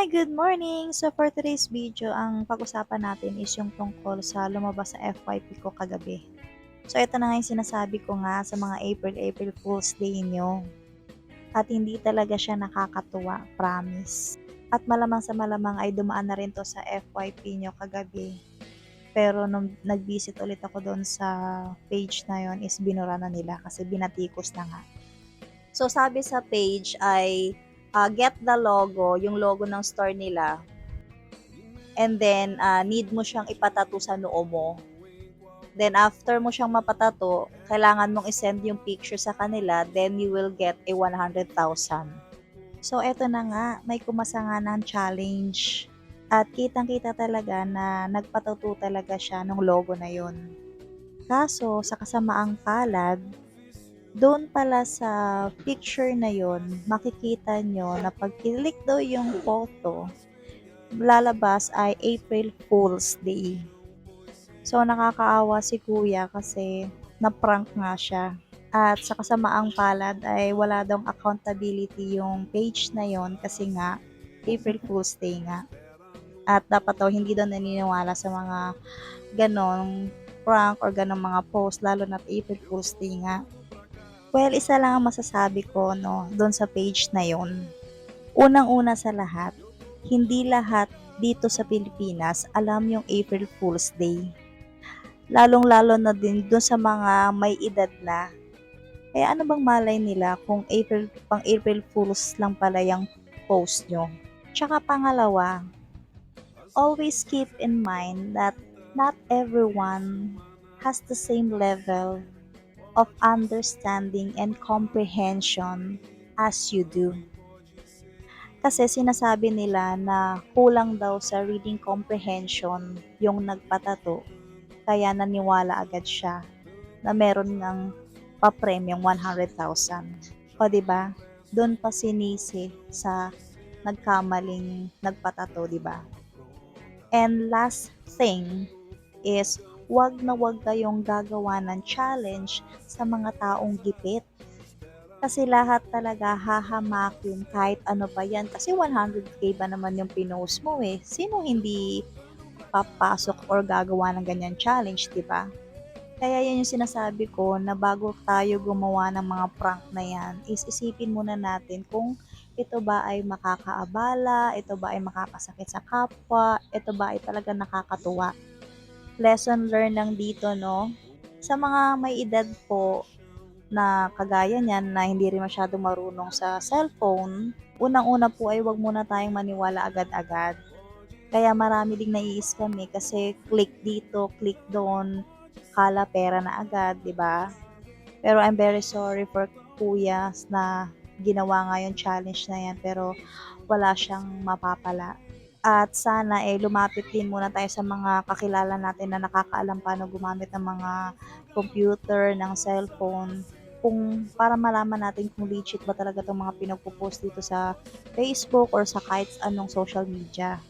Hi, good morning! So for today's video, ang pag-usapan natin is yung tungkol sa lumabas sa FYP ko kagabi. So ito na nga yung sinasabi ko nga sa mga April, April Fool's Day nyo. At hindi talaga siya nakakatuwa, promise. At malamang sa malamang ay dumaan na rin to sa FYP nyo kagabi. Pero nung nag-visit ulit ako doon sa page na yon is binura na nila kasi binatikos na nga. So sabi sa page ay uh, get the logo, yung logo ng store nila. And then, uh, need mo siyang ipatato sa noo mo. Then, after mo siyang mapatato, kailangan mong isend yung picture sa kanila, then you will get a 100,000. So, eto na nga, may kumasa nga ng challenge. At kitang-kita talaga na nagpatato talaga siya ng logo na yun. Kaso, sa kasamaang palad, doon pala sa picture na yon makikita nyo na pag click daw yung photo, lalabas ay April Fool's Day. So, nakakaawa si kuya kasi na-prank nga siya. At sa kasamaang palad ay wala daw accountability yung page na yon kasi nga April Fool's Day nga. At dapat daw hindi daw naniniwala sa mga ganong prank or ganong mga post lalo na April Fool's Day nga. Well, isa lang ang masasabi ko no, doon sa page na yon. Unang-una sa lahat, hindi lahat dito sa Pilipinas alam yung April Fool's Day. Lalong-lalo na din doon sa mga may edad na. Kaya ano bang malay nila kung April, pang April Fool's lang pala yung post nyo? Tsaka pangalawa, always keep in mind that not everyone has the same level of understanding and comprehension as you do. Kasi sinasabi nila na kulang daw sa reading comprehension yung nagpatato. Kaya naniwala agad siya na meron ng pa-premium 100,000. O ba? Doon pa sinisi sa nagkamaling nagpatato, di ba? And last thing is wag na wag kayong gagawa ng challenge sa mga taong gipit. Kasi lahat talaga hahamakin kahit ano pa yan. Kasi 100k ba naman yung pinost mo eh. Sino hindi papasok or gagawa ng ganyan challenge, di ba? Kaya yan yung sinasabi ko na bago tayo gumawa ng mga prank na yan, is isipin muna natin kung ito ba ay makakaabala, ito ba ay makakasakit sa kapwa, ito ba ay talaga nakakatuwa lesson learned lang dito, no? Sa mga may edad po na kagaya niyan na hindi rin masyadong marunong sa cellphone, unang-una po ay wag muna tayong maniwala agad-agad. Kaya marami ding nai-scam eh kasi click dito, click doon, kala pera na agad, di ba? Pero I'm very sorry for kuya na ginawa nga yung challenge na yan pero wala siyang mapapala at sana eh lumapit din muna tayo sa mga kakilala natin na nakakaalam paano gumamit ng mga computer, ng cellphone, kung para malaman natin kung legit ba talaga itong mga pinagpo-post dito sa Facebook or sa kahit anong social media.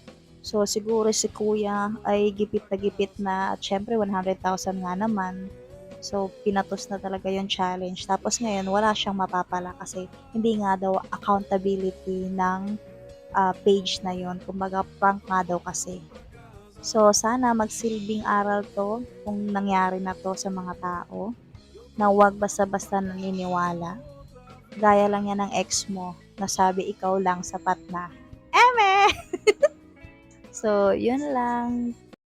So siguro si kuya ay gipit na gipit na at syempre 100,000 nga naman. So pinatos na talaga yung challenge. Tapos ngayon wala siyang mapapala kasi hindi nga daw accountability ng uh, page na yon Kumbaga, prank nga daw kasi. So, sana magsilbing aral to kung nangyari na to sa mga tao na huwag basta-basta naniniwala. Gaya lang yan ng ex mo na sabi ikaw lang sapat na. Eme! so, yun lang.